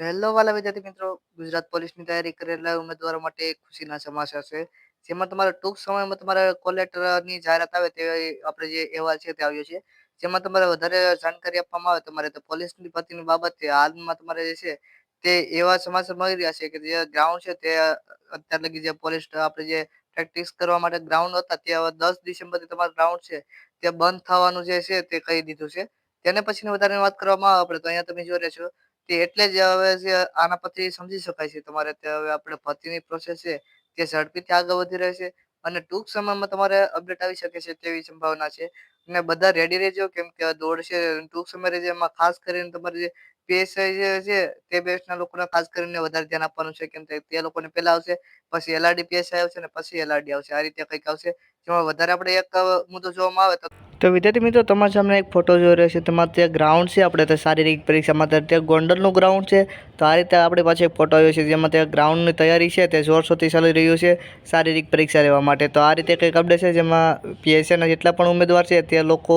તો વાલા વિદ્યાર્થી મિત્રો, ગુજરાત પોલીસની તૈયારી કરેલા ઉમેદવારો માટે ખુશીના સમાચાર છે. જેમાં તમારે ટૂંક સમયમાં તમારે કોલેક્ટરની જાહેરાત આવે તે આપણે જે અહેવાલ છે તે આવ્યો છે. જેમાં તમારે વધારે જાણકારી આપવામાં આવે તમારે તો પોલીસની ભરતીની બાબતે હાલમાં તમારે જે છે તે એવા સમાચાર મળી રહ્યા છે કે જે ગ્રાઉન્ડ છે તે અત્યાર લગી જે પોલીસ આપણે જે પ્રેક્ટિસ કરવા માટે ગ્રાઉન્ડ હતા તે હવે દસ ડિસેમ્બરથી તમારું ગ્રાઉન્ડ છે તે બંધ થવાનું જે છે તે કહી દીધું છે. તેને પછીની વધારે વાત કરવામાં આવે આપણે તો અહીંયા તમે જોઈ રહ્યા છો તે એટલે જ હવે આના પરથી સમજી શકાય છે તમારે તે હવે આપણે ભરતીની પ્રોસેસ છે તે ઝડપીથી આગળ વધી રહેશે અને ટૂંક સમયમાં તમારે અપડેટ આવી શકે છે તેવી સંભાવના છે. અને બધા રેડી રહેજો કેમ કે દોડ છે ટૂંક સમય રહેજો એમાં ખાસ કરીને તમારે જે પીએસઆઈ જે છે તે બેચના લોકોને ખાસ કરીને વધારે ધ્યાન આપવાનું છે કેમ કે તે લોકોને પહેલા આવશે, પછી એલઆરડી પીએસઆઈ આવશે અને પછી એલઆરડી આવશે. આ રીતે કંઈક આવશે. જેમાં વધારે આપણે એક મુદ્દો જોવામાં આવે તો તો વિદ્યાર્થી મિત્રો, તમારા સામે એક ફોટો જોઈ રહ્યો છે. તમારે ત્યાં ગ્રાઉન્ડ છે. આપણે તો શારીરિક પરીક્ષામાં ત્યાં ગોંડલનું ગ્રાઉન્ડ છે. તો આ રીતે આપણી પાસે એક ફોટો આવ્યો છે, જેમાં ત્યાં ગ્રાઉન્ડની તૈયારી છે. તે જોરશોરથી ચાલી રહ્યું છે શારીરિક પરીક્ષા લેવા માટે. તો આ રીતે કંઈક અપડેટ છે, જેમાં પીએસસીના જેટલા પણ ઉમેદવાર છે તે લોકો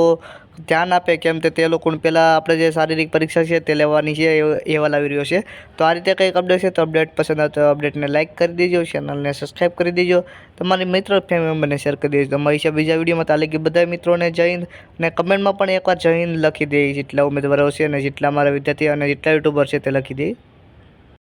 ધ્યાન આપે કેમ કે તે લોકોને પહેલાં આપણે જે શારીરિક પરીક્ષા છે તે લેવાની છે એ અહેવાલ આવી રહ્યો છે. તો આ રીતે કંઈક અપડેટ છે તો અપડેટ પસંદ આવે તો અપડેટને લાઇક કરી દેજો ચેનલને સબસ્ક્રાઈબ કરી દેજો. તમારી મિત્ર ફેમિલી મેમ્બરને શેર કરી દેજો. તમારી છે બીજા વિડીયોમાં તાલે કે બધા મિત્રોને જય અને કમેન્ટમાં પણ એકવાર જય લખી દે, જેટલા ઉમેદવારો છે અને જેટલા મારા વિદ્યાર્થી અને જેટલા યુટ્યુબર છે તે લખી દે.